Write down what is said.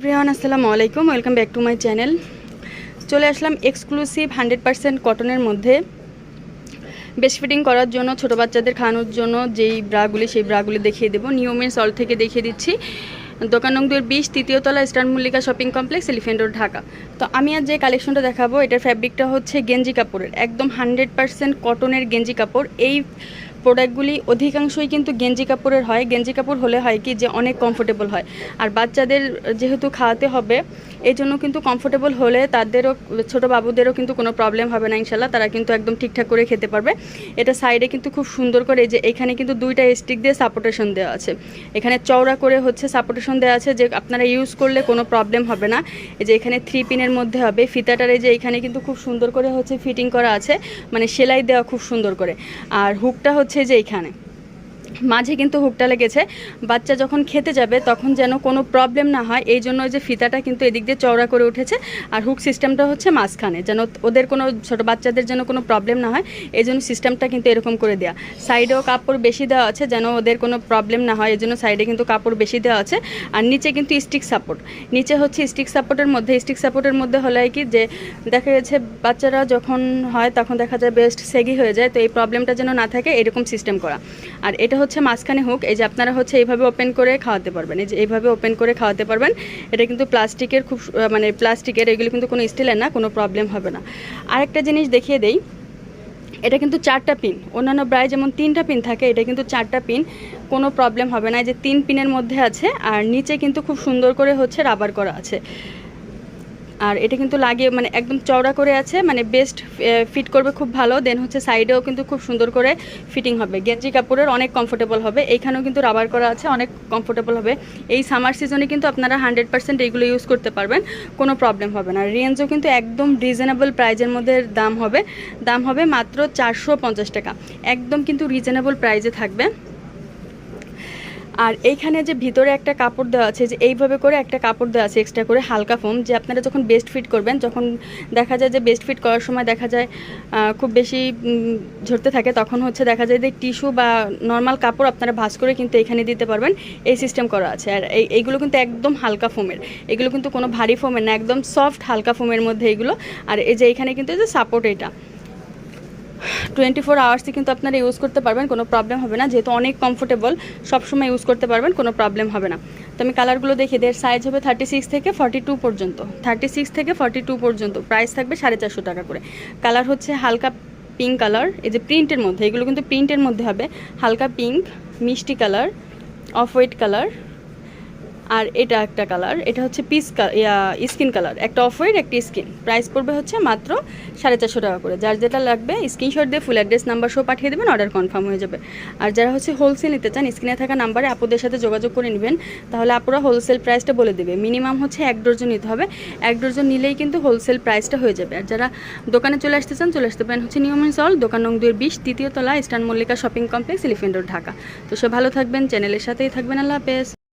Everyone, আসসালামু আলাইকুম। Welcome back to my channel চলে আসলাম এক্সক্লুসিভ হান্ড্রেড পার্সেন্ট কটনের মধ্যে। বেস্ট ফিটিং করার জন্য, ছোট বাচ্চাদের খাওয়ানোর জন্য যেই ব্রাগুলি, সেই ব্রাগুলি দেখিয়ে দেবো। নিয়মের সল থেকে দেখিয়ে দিচ্ছি। দোকান নং দুয়ের বিশ, তৃতীয় তলা Eastern Mallika shopping complex Elephant Road Dhaka. তো আমি আর যে কালেকশনটা দেখাবো, এটার ফ্যাব্রিকটা হচ্ছে গেঞ্জি কাপড়ের। একদম হান্ড্রেড পার্সেন্ট কটনের গেঞ্জি কাপড়। এই প্রোডাক্টগুলি অধিকাংশই কিন্তু গেঞ্জি কাপড়ের হয়। গেঞ্জি কাপড় হলে হয় কি যে অনেক কমফোর্টেবল হয়। আর বাচ্চাদের যেহেতু খাওয়াতে হবে এই জন্য কিন্তু কমফোর্টেবল হলে তাদেরও, ছোট বাবুদেরও কিন্তু কোনো প্রবলেম হবে না ইনশাল্লাহ। তারা কিন্তু একদম ঠিকঠাক করে খেতে পারবে। এটা সাইডে কিন্তু খুব সুন্দর করে যে এখানে কিন্তু দুইটা স্টিক দিয়ে সাপোর্টেশন দেওয়া আছে। এখানে চওড়া করে হচ্ছে সাপোর্টেশন দেওয়া আছে যে আপনারা ইউজ করলে কোনো প্রবলেম হবে না। এই যে এখানে থ্রি পিনের মধ্যে হবে। ফিতাটারে যে এখানে কিন্তু খুব সুন্দর করে হচ্ছে ফিটিং করা আছে। মানে সেলাই দেওয়া খুব সুন্দর করে। আর হুকটা হচ্ছে যে এইখানে। মাঝে কিন্তু হুকটা লেগেছে। বাচ্চা যখন খেতে যাবে, তখন যেন কোনো প্রবলেম না হয়, এই জন্য যে ফিতাটা কিন্তু এদিক দিয়ে চওড়া করে উঠেছে। আর হুক সিস্টেমটা হচ্ছে মাঝখানে, যেন ওদের কোনো ছোট বাচ্চাদের যেন কোনো প্রবলেম না হয়, এই জন্য সিস্টেমটা কিন্তু এরকম করে দেওয়া সাইডেও কাপড় বেশি দেওয়া আছে, যেন ওদের কোনো প্রবলেম না হয়, এই জন্য সাইডে কিন্তু কাপড় বেশি দেওয়া আছে। আর নিচে কিন্তু স্টিক সাপোর্ট নিচে হচ্ছে স্টিক সাপোর্টের মধ্যে স্টিক সাপোর্টের মধ্যে হলে কি যে দেখা গেছে বাচ্চারা যখন হয়, তখন দেখা যায় বেস্ট সেগি হয়ে যায়, তো এই প্রবলেমটা যেন না থাকে, এরকম সিস্টেম করা। আর এটা হচ্ছে মাঝখানে হোক, এই যে আপনারা হচ্ছে এইভাবে ওপেন করে খাওয়াতে পারবেন। এই যে এইভাবে ওপেন করে খাওয়াতে পারবেন, এটা কিন্তু প্লাস্টিকের খুব মানে প্লাস্টিকের এগুলো কিন্তু কোনো স্টিলের না, কোনো প্রবলেম হবে না। আরেকটা জিনিস দেখিয়ে দেই, এটা কিন্তু চারটা পিন অন্যান্য ব্রায় যেমন তিনটা পিন থাকে, এটা কিন্তু চারটা পিন কোনো প্রবলেম হবে না। যে তিন পিনের মধ্যে আছে, আর নিচে কিন্তু খুব সুন্দর করে হচ্ছে রাবার করা আছে। আর এটা কিন্তু লাগিয়ে মানে একদম চওড়া করে আছে মানে বেস্ট ফিট করবে খুব ভালো। দেন হচ্ছে সাইডেও কিন্তু খুব সুন্দর করে ফিটিং হবে। গেঞ্জি কাপড়ের অনেক কমফোর্টেবল হবে। এইখানেও কিন্তু রাবার করা আছে, অনেক কমফোর্টেবল হবে। এই সামার সিজনে কিন্তু আপনারা হান্ড্রেড পার্সেন্ট এইগুলো ইউজ করতে পারবেন, কোনো প্রবলেম হবে না। রেঞ্জও কিন্তু একদম রিজনেবল প্রাইজের মধ্যে দাম হবে। দাম হবে মাত্র চারশো পঞ্চাশ টাকা। একদম কিন্তু রিজনেবল প্রাইজে থাকবে। আর এইখানে যে ভিতরে একটা কাপড় দেওয়া আছে, যে এইভাবে করে একটা কাপড় দেওয়া আছে এক্সট্রা করে হালকা ফোম যে আপনারা যখন বেস্ট ফিট করবেন, যখন দেখা যায় যে বেস্ট ফিট করার সময় দেখা যায় খুব বেশি ঝরতে থাকে, তখন হচ্ছে দেখা যায় যে টিস্যু বা নর্মাল কাপড় আপনারা ভাঁজ করে কিন্তু এখানে দিতে পারবেন। এই সিস্টেম করা আছে। আর এই, এইগুলো কিন্তু একদম হালকা ফোমের এগুলো কিন্তু কোনো ভারী ফোমের না, একদম সফট হালকা ফোমের মধ্যে এগুলো। আর এই যে এখানে কিন্তু যে সাপোর্ট এটা। টোয়েন্টি ফোর আওয়ার্সে কিন্তু আপনারা ইউজ করতে পারবেন, কোনো প্রবলেম হবে না। যেহেতু অনেক কমফোর্টেবল সবসময় ইউজ করতে পারবেন, কোনো প্রবলেম হবে না। তো আমি কালারগুলো দেখি এর সাইজ হবে থার্টি সিক্স থেকে ফর্টি টু পর্যন্ত। থার্টি সিক্স থেকে ফর্টি টু পর্যন্ত। প্রাইস থাকবে সাড়ে চারশো টাকা করে। কালার হচ্ছে হালকা পিঙ্ক কালার এই যে প্রিন্টের মধ্যে, এগুলো কিন্তু প্রিন্টের মধ্যে হবে। হালকা পিঙ্ক মিষ্টি কালার অফ হোয়াইট কালার আর এটা একটা কালার এটা হচ্ছে পিস স্কিন কালার একটা অফ হোয়াইট একটা স্কিন প্রাইস পড়বে হচ্ছে মাত্র সাড়ে চারশো টাকা করে। যার যেটা লাগবে স্ক্রিনশট দিয়ে ফুল অ্যাড্রেস নাম্বার সহ পাঠিয়ে দেবেন অর্ডার কনফার্ম হয়ে যাবে। আর যারা হচ্ছে হোলসেল নিতে চান স্ক্রিনে থাকা নাম্বারে আপুদের সাথে যোগাযোগ করে নেবেন, তাহলে আপুরা হোলসেল প্রাইসটা বলে দেবে। মিনিমাম হচ্ছে এক ডজন নিতে হবে। এক ডজন নিলেই কিন্তু হোলসেল প্রাইসটা হয়ে যাবে। আর যারা দোকানে চলে আসতে চান, চলে আসতে পারেন হচ্ছে নিয়মিত সল দোকান নং দুয়ের বিশ তৃতীয় তলা Eastern Mallika shopping complex Elephant Road Dhaka. তো সব ভালো থাকবেন চ্যানেলের সাথেই থাকবেন। আল্লাহ হাফেজ।